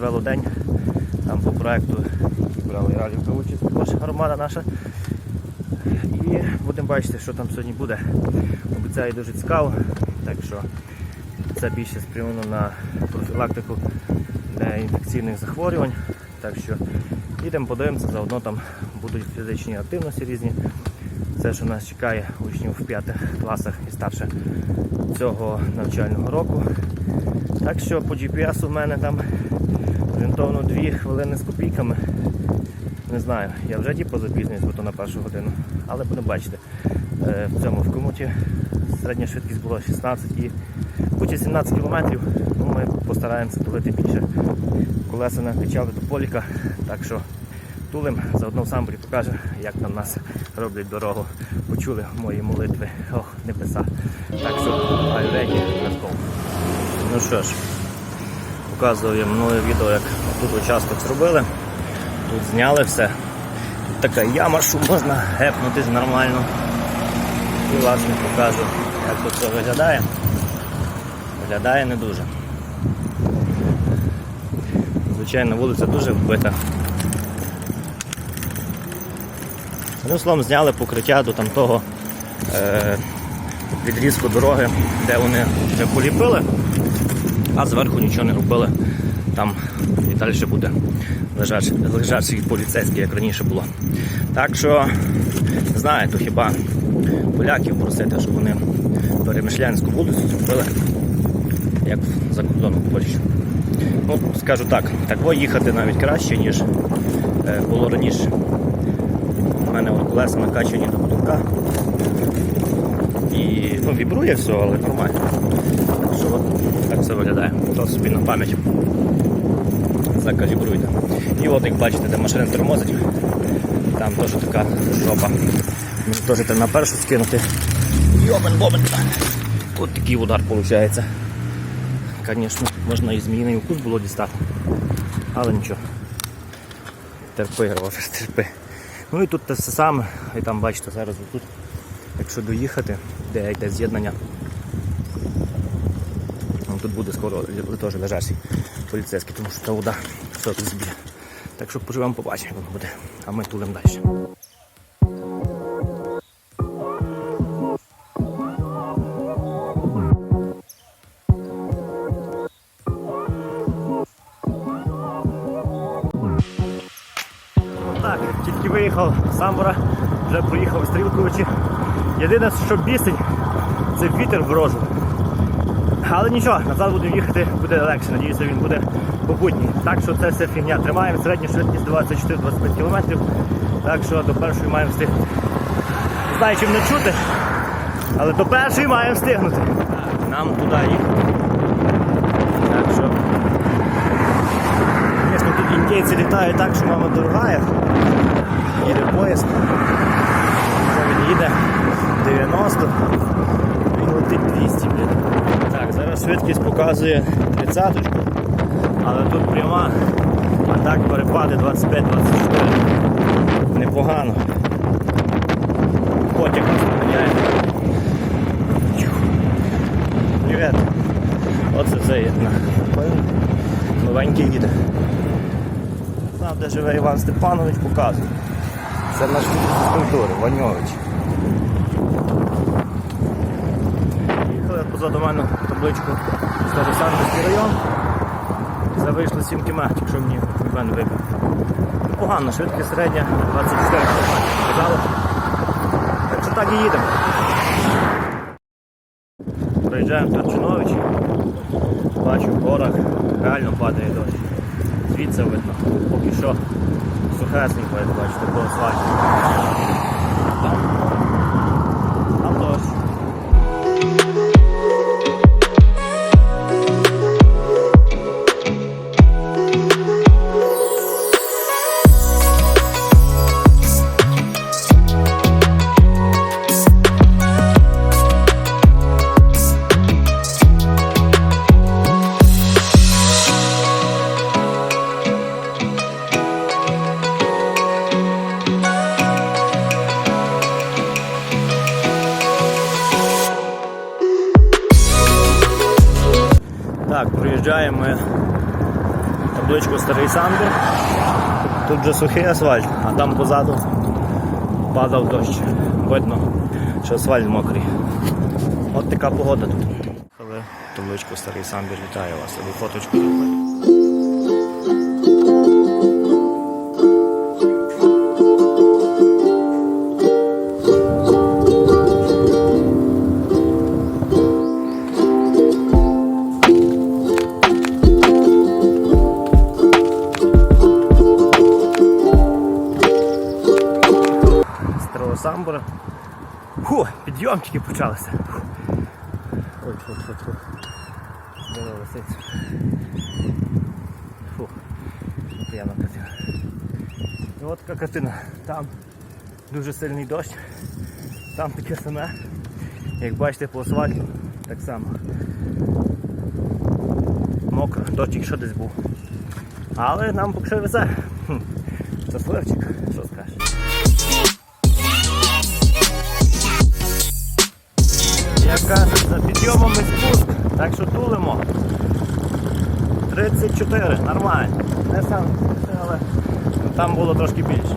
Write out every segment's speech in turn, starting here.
велодень. Там по проекту брали ралівка участь також громада наша. І будемо бачити, що там сьогодні буде. Обіцяю дуже цікаво. Так що це більше спрямовано на профілактику інфекційних захворювань. Так що їдемо, подивимося, заодно там будуть фізичні активності різні. Це, що нас чекає учнів в п'ятих класах і старше цього навчального року. Так що по GPS у мене там орієнтовно 2 хвилини з копійками. Не знаю, я вже типу запізнююсь, бо то на першу годину. Але будемо бачити. Е, В цьому в комуті середня швидкість була 16 і хоч і 17 кілометрів, ну, ми постараємося тулити більше. Колеса накачали до поліка, так що тулим, заодно в самборі покаже, як там нас роблять дорогу. Почули мої молитви. Ох, небеса. Так що, you? Let's go. Ну що ж, показую я минуле відео, як тут участок зробили. Тут зняли все. Тут така яма, що можна гепнутись нормально. І власне покажу, як тут все виглядає. Виглядає не дуже. Звичайно, вулиця дуже вбита. Одним словом, зняли покриття до там того е, відрізку дороги, де вони вже поліпили, а зверху нічого не робили. Там і далі буде лежачий, лежачий поліцейський, як раніше було. Так що, не знаю, то хіба поляків просити, щоб вони перемишлянську вулицю зробили, як за кордоном Польщі. Ну, скажу так, так їхати навіть краще, ніж е, було раніше. У мене колеса накачані до будинка. Ну, вібрує все, але нормально. Що так все виглядає. То собі на пам'ять. Закалібруйте. І от як бачите, де машина тормозить, там теж така жопа. Теж треба на першу скинути. Йобен бобен. От такий удар виходить. Звісно, можна і зміїний укус було дістати. Але нічого. Терпи, Ровер, терпи. Ну і тут те все саме, і там бачите, зараз тут, якщо доїхати, де йде з'єднання, ну, тут буде скоро теж лежачий поліцейський, тому що вода все тут зб'є. Так що поживемо, побачимо, воно буде, а ми тулимо далі. Так, тільки виїхав з Самбора, вже проїхав Стрілковичі. Єдине, що бісить, це вітер в рожу. Але нічого, назад будемо їхати, буде легше, надіюся, він буде попутній. Так що це все фігня. Тримаємо середню швидкість 24-25 км. Так що до першої маємо встигнути. Не знаю, чим не чути, але до першої маємо встигнути. Нам туди їхати. Так що Звісно, тут індійці літають так, що мама дорогая. Їде поїзд. Він їде 90, він летить 200, блін. Так, зараз швидкість показує 30 але тут пряма, а так перепади 25-24. Непогано. Потяг нас. Чух. Привіт. Оце це є. Новенький їде. Там, де живе Іван Степанович, показує. Це наш фізкультури, Ваньович. Позаду мене табличку Старосанківський район. Це вийшло 7 км, якщо мені Іван вибив. Непогано, швидкість середня 24 км. Так що так і їдемо. Проїжджаємо Тарчинович. Бачу в горах, реально падає дощ. Звідси видно. Поки що сухесенько, як бачите, по асфальті. Табличку Старий Самбір. Тут вже сухий асфальт, а там позаду падав дощ. Видно, що асфальт мокрий. От така погода тут. Але табличку Старий Самбір вітаю вас. Аби фоточку Самбура. Фу, підйомчики почалися. Ой, фу, фу, фу. Дерево висить. Фу. Приємна картина. І от така картина. Там дуже сильний дощ. Там таке саме. Як бачите по асфальту, так само. Мокро, дощик що десь був. Але нам поки що везе. Щасливчик, за спуск, так що тулимо. 34, нормально. Не сам, але там було трошки більше.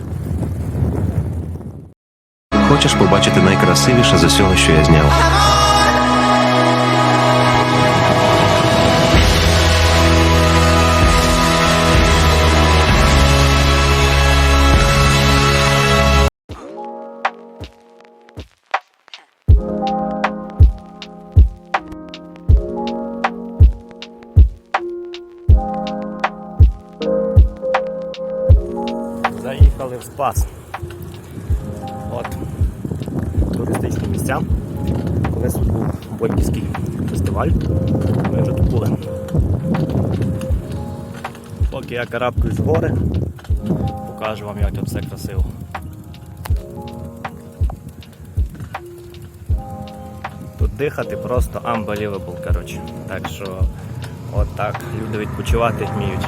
Хочеш побачити найкрасивіше з усього, що я зняв? В Спас. От. Туристичні місця. Колись тут був Бодьківський фестиваль. Ми вже тут були. Поки я карабкаюсь з гори, покажу вам, як тут все красиво. Тут дихати просто unbelievable, коротше. Так що от так люди відпочивати вміють.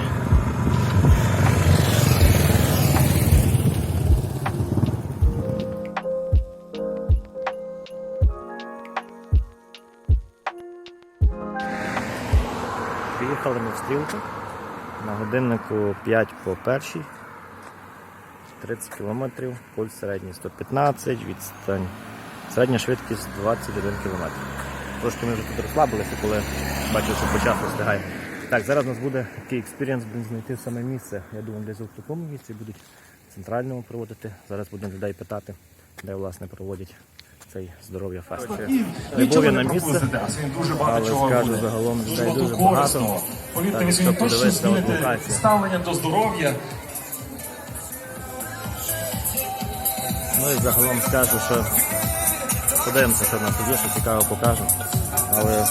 Стрілку. На годиннику 5 по першій. 30 км, пульс середній 115, відстань. Середня швидкість 21 км. Трошки ми вже тут розслабилися, коли бачив, що по часу встигає. Так, зараз у нас буде такий експірієнс, будемо знайти саме місце. Я думаю, десь в такому місці будуть центральному проводити. Зараз будемо людей питати, де власне проводять цей здоров'я фест. Не був я на місце, але скажу загалом людей дуже багато. Повірте, ви сьогодні точно зміните ставлення до здоров'я. Ну і загалом скажу, що подивимося, що нас є, що цікаво покажу. Але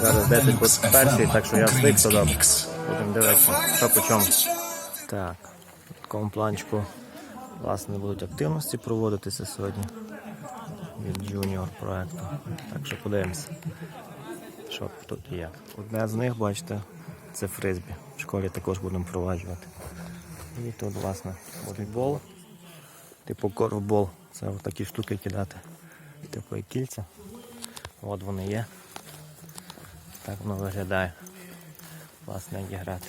зараз 10 по першій, так що я встиг сюди. Будемо дивитися, що по чому. Так, в такому планчику власне будуть активності проводитися сьогодні від Junior проекту. Так що подивимося, що тут і як. Одне з них, бачите, це фризбі. В школі також будемо впроваджувати. І тут, власне, волейбол. Типу корфбол. Це такі штуки кидати. Типу як кільця. От вони є. Так воно виглядає. Власне, як грати.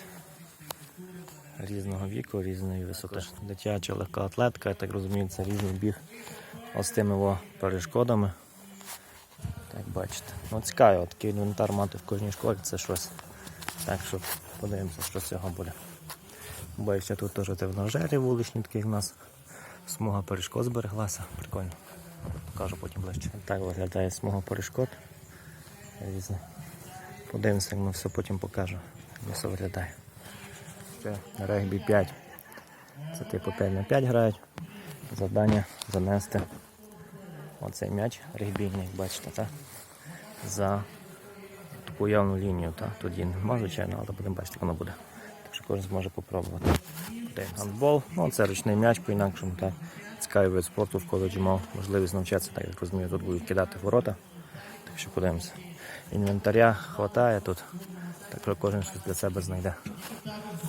Різного віку, різної висоти. Дитяча легка атлетка, я так розумію, це різний біг ось тими во перешкодами. Так бачите. Ну цікаво, такий інвентар мати в кожній школі це щось. Так що подивимося, що з цього буде. Бачите, тут теж тренажери вуличні такі в нас. Смуга перешкод збереглася. Прикольно. Покажу потім ближче. Так виглядає смуга перешкод. Подивимося, як воно все потім покажу. Як все виглядає. Це регбі 5. Це типу 5 на 5 грають. Завдання занести оцей м'яч регбійний, бачите, так? За таку явну лінію. Так? Тут її нема, звичайно, але будемо бачити, як воно буде. Так що кожен зможе попробувати. Де гандбол, ну це ручний м'яч по-інакшому. Цікавий вид спорту в коледжі мав можливість навчатися, так як розумію, тут будуть кидати ворота. Так що подивимося. Інвентаря хватає тут, так що кожен щось для себе знайде.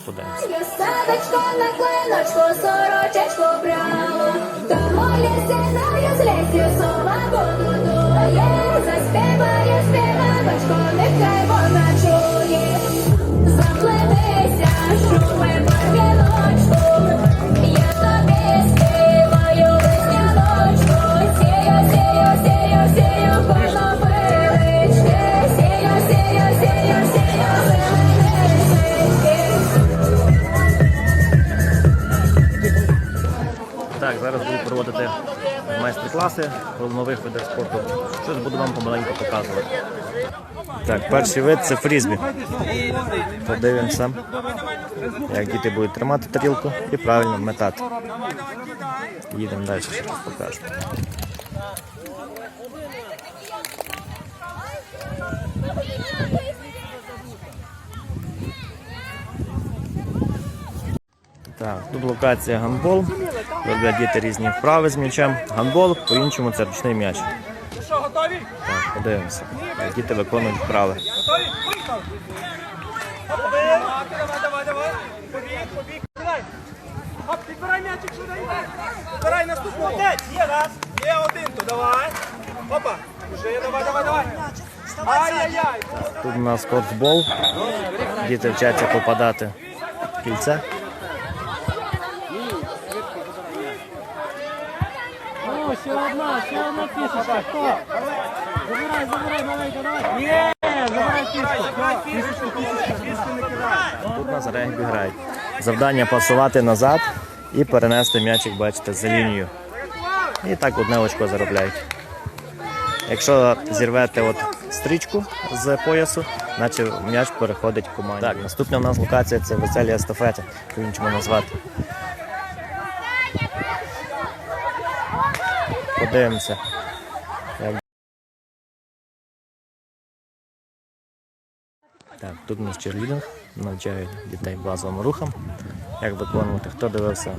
Подивимося. Садочко на клиночку, сорочечку прямо, тому лісиною з лісів сова подудує, заспіває співаночку, нехай вона чує, заплетися шуми ми майстер-класи по нових видах спорту. Щось буду вам помаленьку показувати. Так, перший вид це фрізбі. Подивимося, як діти будуть тримати тарілку і правильно метати. Їдемо далі, раз покажу. Так, тут локація гандбол. Роблять діти різні вправи з м'ячем. Гандбол, по-іншому це ручний м'яч. Що, готові? Так, подивимося. як Діти виконують вправи. Готові? Поїхали. Давай, давай, давай. Побіг, побіг. Давай. Хоп, підбирай м'ячик сюди. Збирай наступного. Молодець, є раз. Є один, то давай. Опа. Уже, давай, давай, давай. Ай-яй-яй. Тут у нас кортбол. Діти вчаться попадати в кільце. Ще одна, ще одна фішечка. Хто? Забирай, забирай, маленька, давай. Є, забирай фішку. Тут у нас регбі грають. Завдання пасувати назад і перенести м'ячик, бачите, за лінію. І так одне очко заробляють. Якщо зірвете от стрічку з поясу, наче м'яч переходить в команді. Так, наступна у нас локація це веселі естафети, по-іншому назвати. Подивимося. Так, тут у нас черлідинг, навчають дітей базовим рухам, як виконувати, хто дивився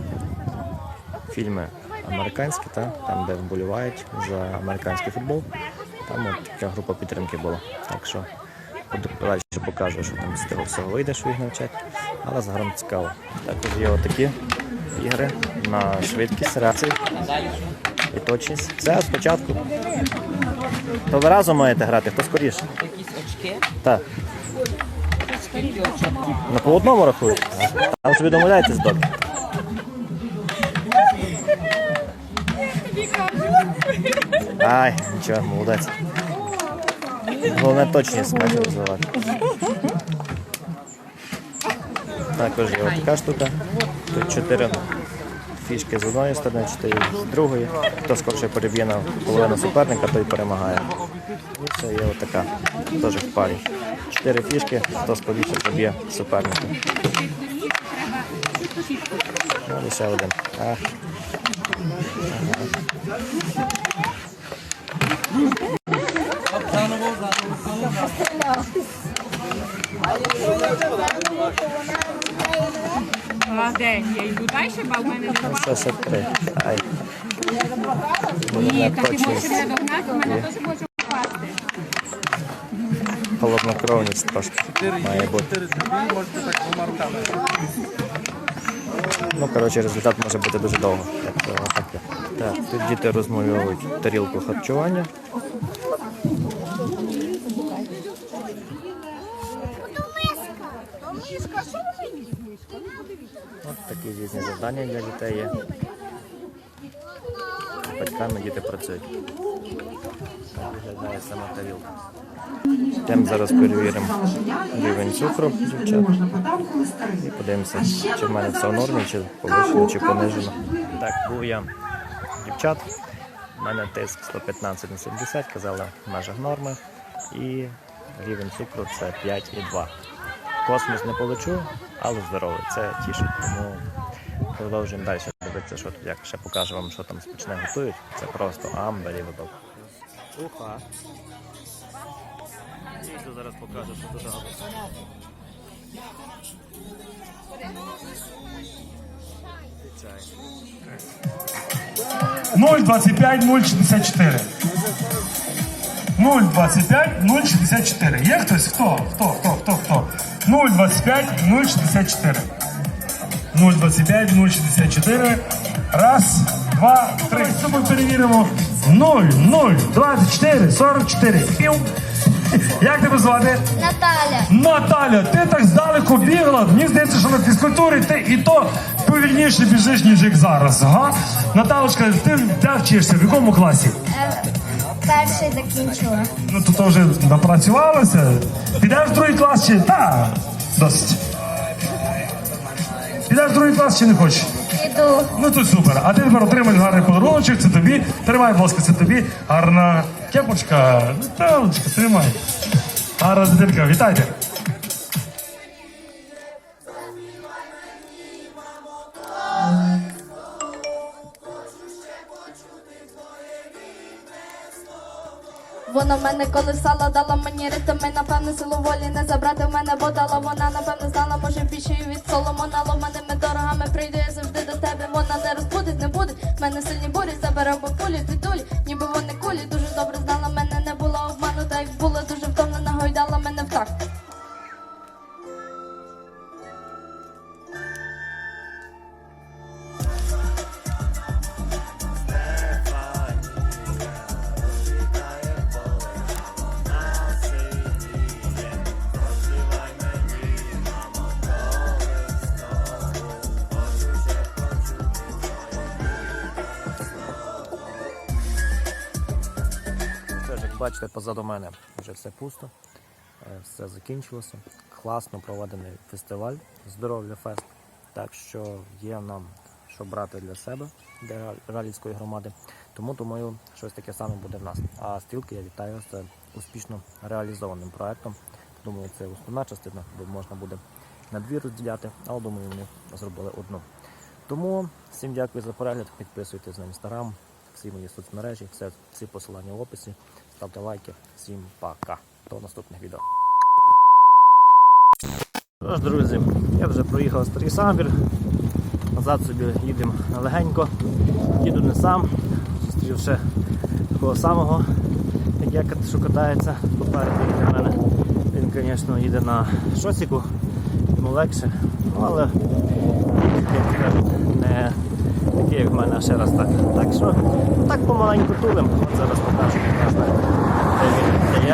фільми американські, та, там, де вболівають за американський футбол. Там от така група підтримки була. Так що далі покажу, що там з того всього вийде, що їх навчать. Але загалом цікаво. Також є отакі ігри на швидкість, реакції і точність. Все спочатку. То ви разом маєте грати, хто скоріше. Якісь очки. Так. Ну по одному рахують. Там собі домовляєтесь добре. Ай, нічого, молодець. Головне точність бачу розвивати. Також є така штука. Тут чотири фішки з одної сторони, чотири з другої. Хто скорше переб'є на половину суперника, той перемагає. Це є отака, теж в парі. Чотири фішки, хто скоріше поб'є суперника. Ну, лише один. А. Молодець, я йду далі, бо в мене не Це все три. Ай. Ні, Головне та ти можеш мене догнати, в мене теж може впасти. Холоднокровність трошки має бути. Ну, коротше, результат може бути дуже довго. так. Так, тут діти розмальовують тарілку харчування. От такі різні завдання для дітей є. Батьками діти працюють. Так виглядає сама тарілка. Йдемо зараз перевіримо рівень цукру дівчат. І подивимося, чи в мене все в нормі, чи повищено, чи понижено. Так, був я дівчат. У мене тиск 115 на 70, казали в межах норми. І рівень цукру це 5,2. Космос не полечу, але здоровий. Це тішить. Продовжуємо далі дивитися, що тут, як ще покажу вам, що там смачне готують. Це просто unbelievable. Уха. І зараз покажу, що тут робиться. Чай. 025 064. 025 064. Є хтось? Хто? Хто? Хто? Хто? Хто? 025 064. 025 064. Раз, два, три. Ми перевіримо. 0, 0, 24, 44. Пів. Як тебе звати? Наталя. Наталя, ти так здалеку бігла. Мені здається, що на фізкультурі ти і то повільніше біжиш, ніж як зараз. Ага. Наталочка, ти де вчишся? В якому класі? Е, перший закінчила. Ну то, то вже напрацювалася. Підеш в другий клас чи та досить. Підеш в другий клас чи не хочеш? Іду. Ну то супер. А ти тепер отримаєш гарний подарунок, це тобі. Тримай, будь ласка, це тобі. Гарна кепочка. Наталочка, тримай. Гарна дитинка, вітайте. Вона в мене колесала, дала мені ритми, напевне, силу волі не забрати в мене, бо дала вона, напевне, знала, може більше від Соломона, ломаними дорогами прийду я завжди до тебе. Вона не розбудить, не буде. Мене сильні бурі, забере бабулі, титулі, бачите, позаду мене вже все пусто, е, все закінчилося. Класно проведений фестиваль Здоров'я Фест. Так що є нам що брати для себе, для ра- ралійської громади. Тому думаю, щось таке саме буде в нас. А стрілки я вітаю з успішно реалізованим проектом. Думаю, це основна частина, бо можна буде на дві розділяти, але думаю, вони зробили одну. Тому всім дякую за перегляд. Підписуйтесь на інстаграм, всі мої соцмережі, все, всі посилання в описі. Ставте лайки. Всім пока. До наступних відео. Тож, друзі, я вже проїхав старий самбір. Назад собі їдемо легенько. Їду не сам, зустрів ще такого самого, як я що катається попереду від мене. Він, звісно, їде на шосіку, йому легше, ну, але не такий, як в мене, а ще раз так. Так що ну, так помаленьку тулим. От зараз покажу, можна, де він, де